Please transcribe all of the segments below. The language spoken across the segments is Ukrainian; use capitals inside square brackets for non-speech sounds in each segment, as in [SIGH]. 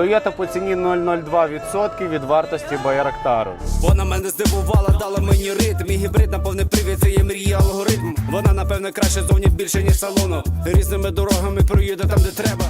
Toyota по ціні 0,02% від вартості Байрактару. Вона мене здивувала, дала мені ритм. І гібрид на повний привід, це є мрія алгоритм. Вона напевне краще зовні більше, ніж салону. Різними дорогами проїде там, де треба.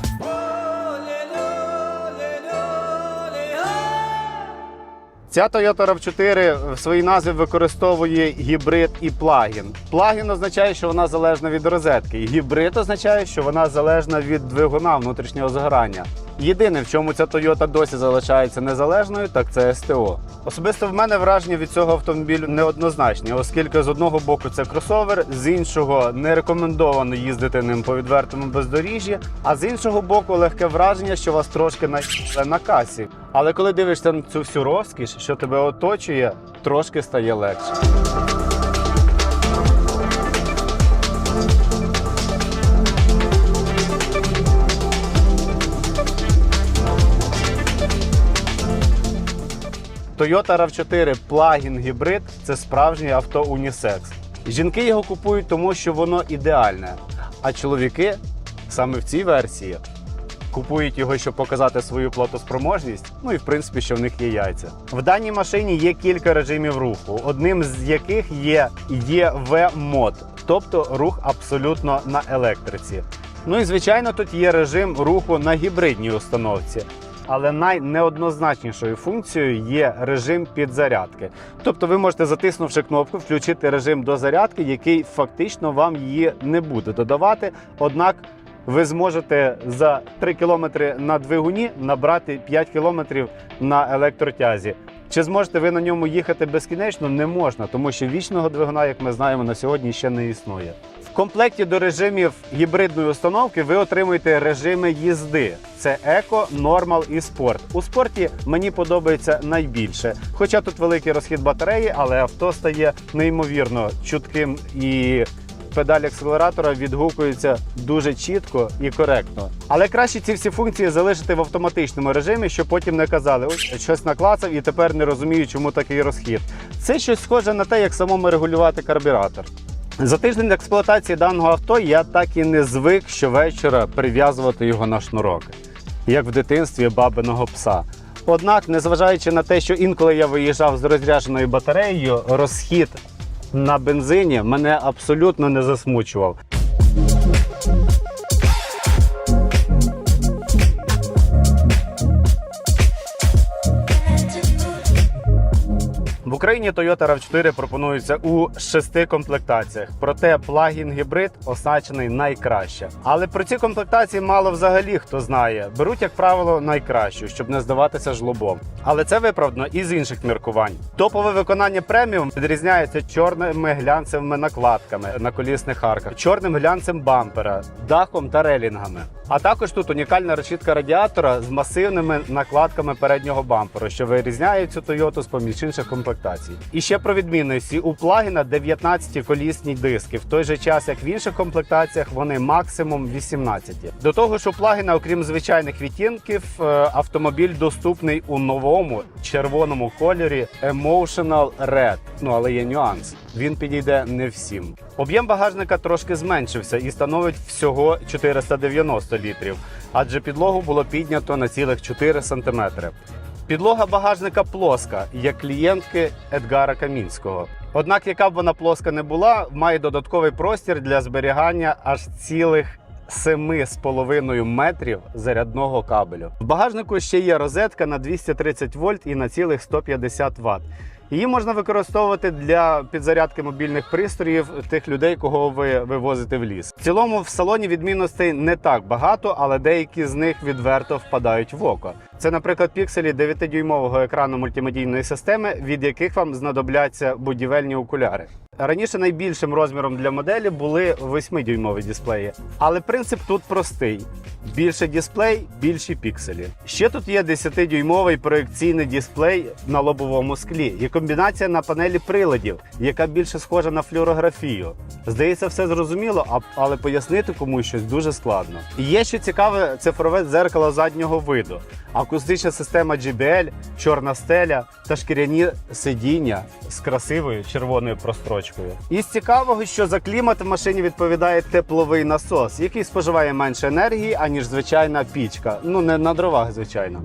Ця Toyota RAV4 в своїй назві використовує гібрид і плагін. Плагін означає, що вона залежна від розетки. Гібрид означає, що вона залежна від двигуна внутрішнього згорання. Єдине, в чому ця Toyota досі залишається незалежною, так це СТО. Особисто в мене враження від цього автомобілю неоднозначні, оскільки з одного боку це кросовер, з іншого не рекомендовано їздити ним по відвертому бездоріжжі, а з іншого боку, легке враження, що вас трошки на, на касі. Але коли дивишся на цю всю розкіш, що тебе оточує, трошки стає легше. Toyota RAV4 плагін гібрид це справжній авто унісекс. Жінки його купують, тому що воно ідеальне. А чоловіки саме в цій версії купують його, щоб показати свою платоспроможність. Ну і в принципі, що в них є яйця. В даній машині є кілька режимів руху, одним з яких є ev мод тобто рух абсолютно на електриці. Ну і звичайно, тут є режим руху на гібридній установці. Але найнеоднозначнішою функцією є режим підзарядки. Тобто ви можете, затиснувши кнопку, включити режим дозарядки, який фактично вам її не буде додавати. Однак ви зможете за 3 км на двигуні набрати 5 км на електротязі. Чи зможете ви на ньому їхати безкінечно? Не можна, тому що вічного двигуна, як ми знаємо, на сьогодні ще не існує. В комплекті до режимів гібридної установки ви отримуєте режими їзди: це еко, нормал і спорт. У спорті мені подобається найбільше. Хоча тут великий розхід батареї, але авто стає неймовірно чутким і. Педаль акселератора відгукується дуже чітко і коректно. Але краще ці всі функції залишити в автоматичному режимі, щоб потім не казали, ось щось наклацав і тепер не розумію, чому такий розхід. Це щось схоже на те, як самому регулювати карбюратор. За тиждень експлуатації даного авто я так і не звик щовечора прив'язувати його на шнурок, як в дитинстві бабиного пса. Однак, незважаючи на те, що інколи я виїжджав з розрядженою батареєю, розхід на бензині мене абсолютно не засмучував. Україні Toyota RAV4 пропонується у шести комплектаціях. Проте плагін гібрид означений найкраще. Але про ці комплектації мало взагалі хто знає. Беруть, як правило, найкращу, щоб не здаватися жлобом. Але це виправдано і з інших міркувань. Топове виконання преміум відрізняється чорними глянцевими накладками на колісних арках, чорним глянцем бампера, дахом та релінгами. А також тут унікальна решітка радіатора з масивними накладками переднього бамперу, що вирізняє цю Toyota з поміж інших комплектацій. І ще про відмінності у плагіна 19 колісні диски, в той же час як в інших комплектаціях вони максимум 18. До того ж, у плагіна, окрім звичайних відтінків, е, автомобіль доступний у новому червоному кольорі Emotional Red. Ну але є нюанс. Він підійде не всім. Об'єм багажника трошки зменшився і становить всього 490 літрів, адже підлогу було піднято на цілих 4 сантиметри. Підлога багажника плоска, як клієнтки Едгара Камінського. Однак, яка б вона плоска не була, має додатковий простір для зберігання аж цілих 7,5 метрів зарядного кабелю. В багажнику ще є розетка на 230 вольт і на цілих 150 Вт. Її можна використовувати для підзарядки мобільних пристроїв тих людей, кого ви вивозите в ліс. В цілому в салоні відмінностей не так багато, але деякі з них відверто впадають в око. Це, наприклад, пікселі 9-дюймового екрану мультимедійної системи, від яких вам знадобляться будівельні окуляри. Раніше найбільшим розміром для моделі були 8-дюймові дисплеї, але принцип тут простий: більше дисплей, більші пікселі. Ще тут є 10-дюймовий проекційний дисплей на лобовому склі, який комбінація на панелі приладів, яка більше схожа на флюорографію. Здається, все зрозуміло, але пояснити комусь щось дуже складно. І є ще цікаве цифрове дзеркало заднього виду, акустична система JBL, чорна стеля та шкіряні сидіння з красивою червоною прострочкою. Із цікавого, що за клімат в машині відповідає тепловий насос, який споживає менше енергії, аніж звичайна пічка. Ну не на дровах, звичайно.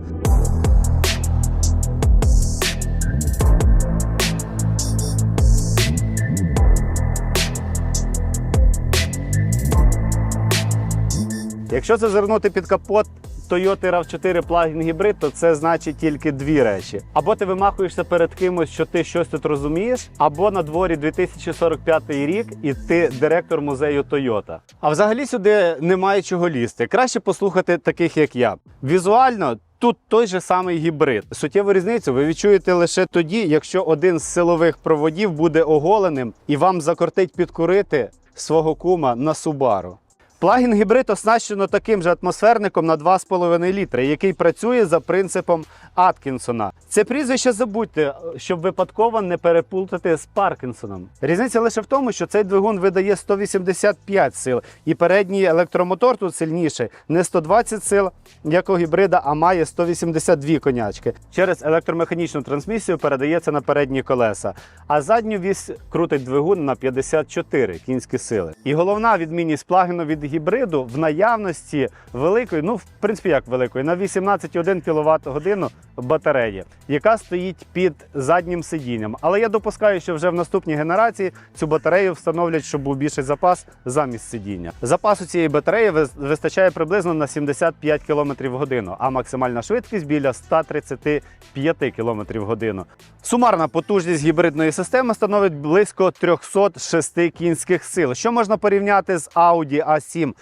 Якщо зазирнути під капот Toyota RAV4 плагін гібрид, то це значить тільки дві речі: або ти вимахуєшся перед кимось, що ти щось тут розумієш, або на дворі 2045 рік і ти директор музею Toyota. А взагалі сюди немає чого лізти. Краще послухати таких, як я. Візуально. Тут той же самий гібрид. Суттєву різницю ви відчуєте лише тоді, якщо один з силових проводів буде оголеним і вам закортить підкурити свого кума на Субару. Плагін гібрид оснащено таким же атмосферником на 2,5 літри, який працює за принципом Аткінсона. Це прізвище забудьте, щоб випадково не переплутати з Паркінсоном. Різниця лише в тому, що цей двигун видає 185 сил, і передній електромотор тут сильніший не 120 сил, як у гібрида, а має 182 конячки. Через електромеханічну трансмісію передається на передні колеса, а задню вісь крутить двигун на 54 кінські сили. І головна відмінність плагіну від гібриду в наявності великої, ну в принципі як великої, на 18,1 кВт годину батареї, яка стоїть під заднім сидінням. Але я допускаю, що вже в наступній генерації цю батарею встановлять, щоб був більший запас замість сидіння. Запасу цієї батареї вистачає приблизно на 75 км в годину, а максимальна швидкість біля 135 км в годину. Сумарна потужність гібридної системи становить близько 306 кінських сил, що можна порівняти з Audi A7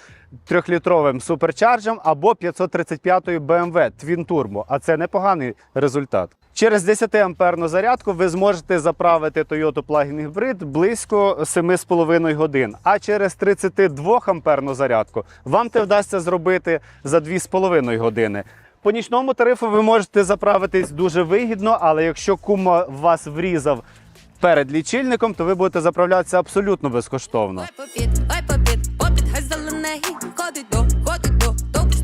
трьохлітровим суперчарджем або 535-ю BMW Twin Turbo, а це непоганий результат. Через 10 амперну зарядку ви зможете заправити Toyota Plug-in Hybrid близько 7,5 годин. А через 32 амперну зарядку вам це вдасться зробити за 2,5 години. По нічному тарифу ви можете заправитись дуже вигідно, але якщо кума вас врізав перед лічильником, то ви будете заправлятися абсолютно безкоштовно.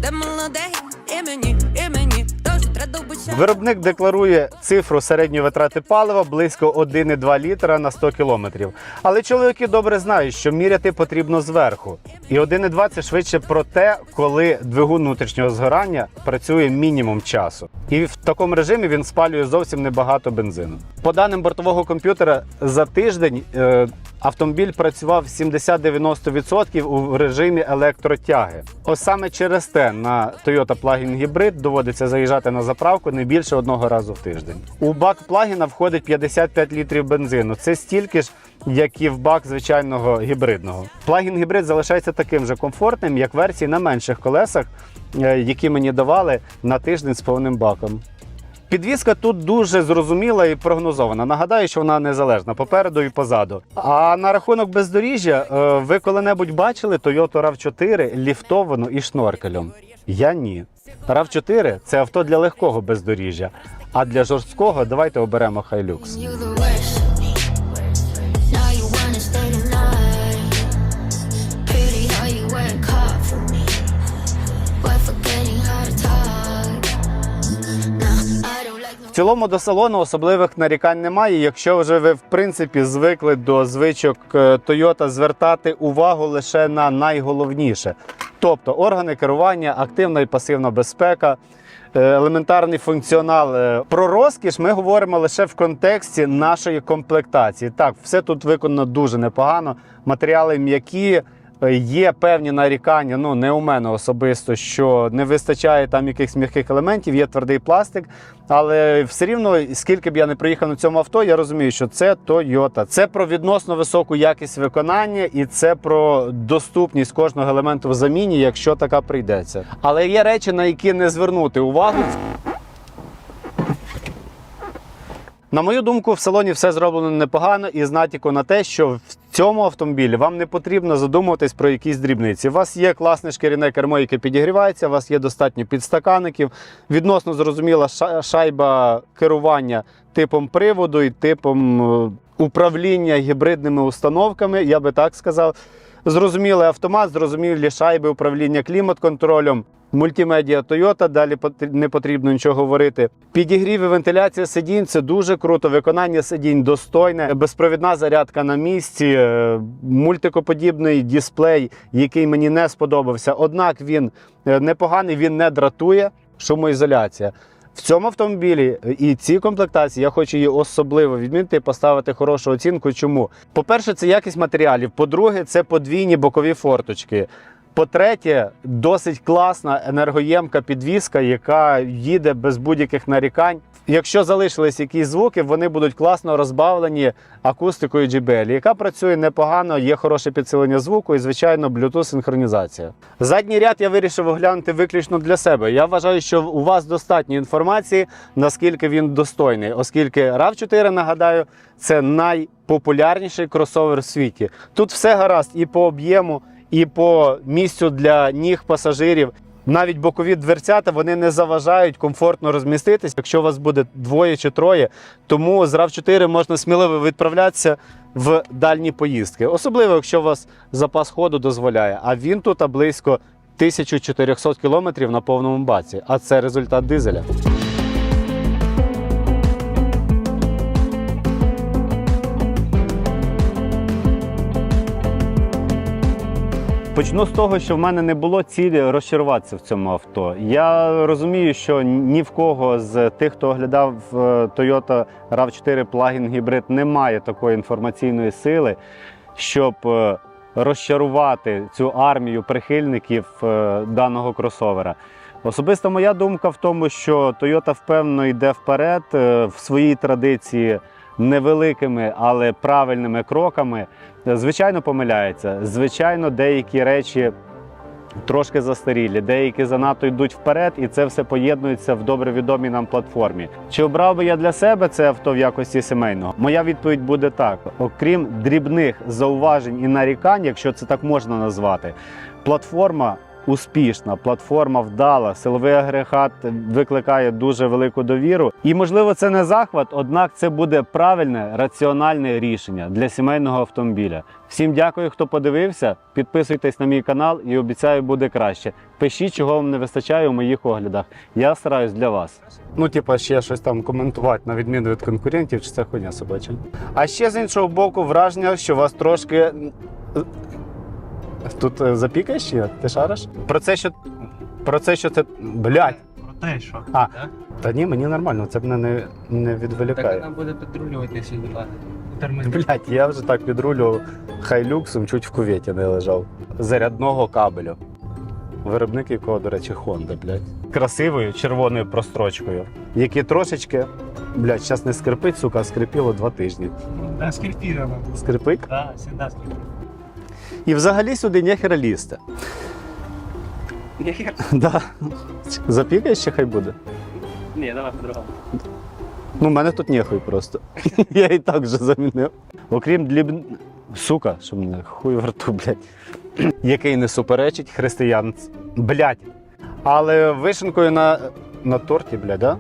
То пусте молодий, і мені, і мені, тож треба бучати. Виробник декларує цифру середньої витрати палива близько 1,2 літра на 100 кілометрів. Але чоловіки добре знають, що міряти потрібно зверху. І 1,2 – це швидше про те, коли двигун внутрішнього згорання працює мінімум часу. І в такому режимі він спалює зовсім небагато бензину. По даним бортового комп'ютера, за тиждень е, автомобіль працював 70-90% у режимі електротяги. Ось саме через те на Toyota Plug-in Hybrid доводиться заїжджати на заправку не більше одного разу в тиждень. У бак плагіна входить 55 літрів бензину. Це стільки ж, як і в бак звичайного гібридного. Плагін гібрид залишається таким же комфортним, як версії на менших колесах, е, які мені давали на тиждень з повним баком. Підвізка тут дуже зрозуміла і прогнозована. Нагадаю, що вона незалежна попереду і позаду. А на рахунок бездоріжжя, е, ви коли-небудь бачили Toyota RAV4 ліфтовану і шноркелем? Я ні. RAV4 – це авто для легкого бездоріжжя. А для жорсткого давайте оберемо Hilux. Цілому до салону особливих нарікань немає, якщо вже ви в принципі звикли до звичок е, Toyota звертати увагу лише на найголовніше. Тобто органи керування, активна і пасивна безпека, е, елементарний функціонал. Е, Про розкіш ми говоримо лише в контексті нашої комплектації. Так, все тут виконано дуже непогано. Матеріали м'які. Е, Є певні нарікання, ну не у мене особисто, що не вистачає там якихось м'яких елементів, є твердий пластик. Але все рівно, скільки б я не приїхав на цьому авто, я розумію, що це Toyota. Це про відносно високу якість виконання і це про доступність кожного елементу в заміні, якщо така прийдеться. Але є речі, на які не звернути увагу. На мою думку, в салоні все зроблено непогано і з натяку на те, що в цьому автомобілі вам не потрібно задумуватись про якісь дрібниці. У вас є класне шкіряне кермо, яке підігрівається, у вас є достатньо підстаканників, відносно зрозуміла шайба керування типом приводу і типом е, управління гібридними установками, я би так сказав. Зрозумілий автомат, зрозумілі шайби управління клімат-контролем. Мультимедіа Toyota, далі не потрібно нічого говорити. Підігрів і вентиляція сидінь це дуже круто. Виконання сидінь достойне, безпровідна зарядка на місці, е, мультикоподібний дисплей, який мені не сподобався. Однак він е, непоганий, він не дратує. Шумоізоляція. В цьому автомобілі е, і цій комплектації я хочу її особливо відмінити і поставити хорошу оцінку. Чому? По-перше, це якість матеріалів. По-друге, це подвійні бокові форточки. По-третє, досить класна енергоємка підвіска, яка їде без будь-яких нарікань. Якщо залишились якісь звуки, вони будуть класно розбавлені акустикою JBL, яка працює непогано, є хороше підсилення звуку і, звичайно, Bluetooth синхронізація. Задній ряд я вирішив оглянути виключно для себе. Я вважаю, що у вас достатньо інформації, наскільки він достойний, оскільки RAV4, нагадаю, це найпопулярніший кросовер в світі. Тут все гаразд і по об'єму, і по місцю для ніг пасажирів. Навіть бокові дверцята вони не заважають комфортно розміститись, якщо у вас буде двоє чи троє. Тому з RAV4 можна сміливо відправлятися в дальні поїздки, особливо якщо у вас запас ходу дозволяє. А він тут близько 1400 км на повному баці. А це результат дизеля. Почну з того, що в мене не було цілі розчаруватися в цьому авто. Я розумію, що ні в кого з тих, хто оглядав е, Toyota RAV4 Plug-in Hybrid, немає такої інформаційної сили, щоб е, розчарувати цю армію прихильників е, даного кросовера. Особиста моя думка в тому, що Toyota впевнено йде вперед в своїй традиції невеликими, але правильними кроками. Звичайно, помиляється. Звичайно, деякі речі трошки застарілі, деякі занадто йдуть вперед, і це все поєднується в добре відомій нам платформі. Чи обрав би я для себе це авто в якості сімейного? Моя відповідь буде так: окрім дрібних зауважень і нарікань, якщо це так можна назвати, платформа. Успішна, платформа вдала, силовий агрегат викликає дуже велику довіру. І можливо, це не захват, однак це буде правильне раціональне рішення для сімейного автомобіля. Всім дякую, хто подивився. Підписуйтесь на мій канал і обіцяю, буде краще. Пишіть, чого вам не вистачає у моїх оглядах. Я стараюсь для вас. Ну, типа, ще щось там коментувати на відміну від конкурентів, чи це хуйня собача. А ще з іншого боку, враження, що вас трошки. Тут е, запікаєш ще? Ти шариш? Про це, що. Про це, що це. Блять. Про те, що. А. так? Та ні, мені нормально, це мене не, не Так відволікає. вона буде підрулювати. Термін. Блять, я вже так підрулював хайлюксом, чуть в куветі не лежав. Зарядного кабелю. Виробник якого, до речі, Honda, блядь. Красивою червоною прострочкою, які трошечки, блядь, зараз не скрипить, сука, а скрипіло два тижні. Да, скрипіровано. Скрипить? Да, завжди скрипіровано. І взагалі сюди нехера лізти. Ні, [LAUGHS] Да. Запікає ще хай буде. ні, давай по-другому. Ну, в мене тут нехуй просто. [LAUGHS] Я і так вже замінив. Окрім дліб... Сука, що мене хуй в рту, блядь. [CLEARS THROAT] Який не суперечить християн. Блядь. Але вишенкою на, на торті, блядь, да?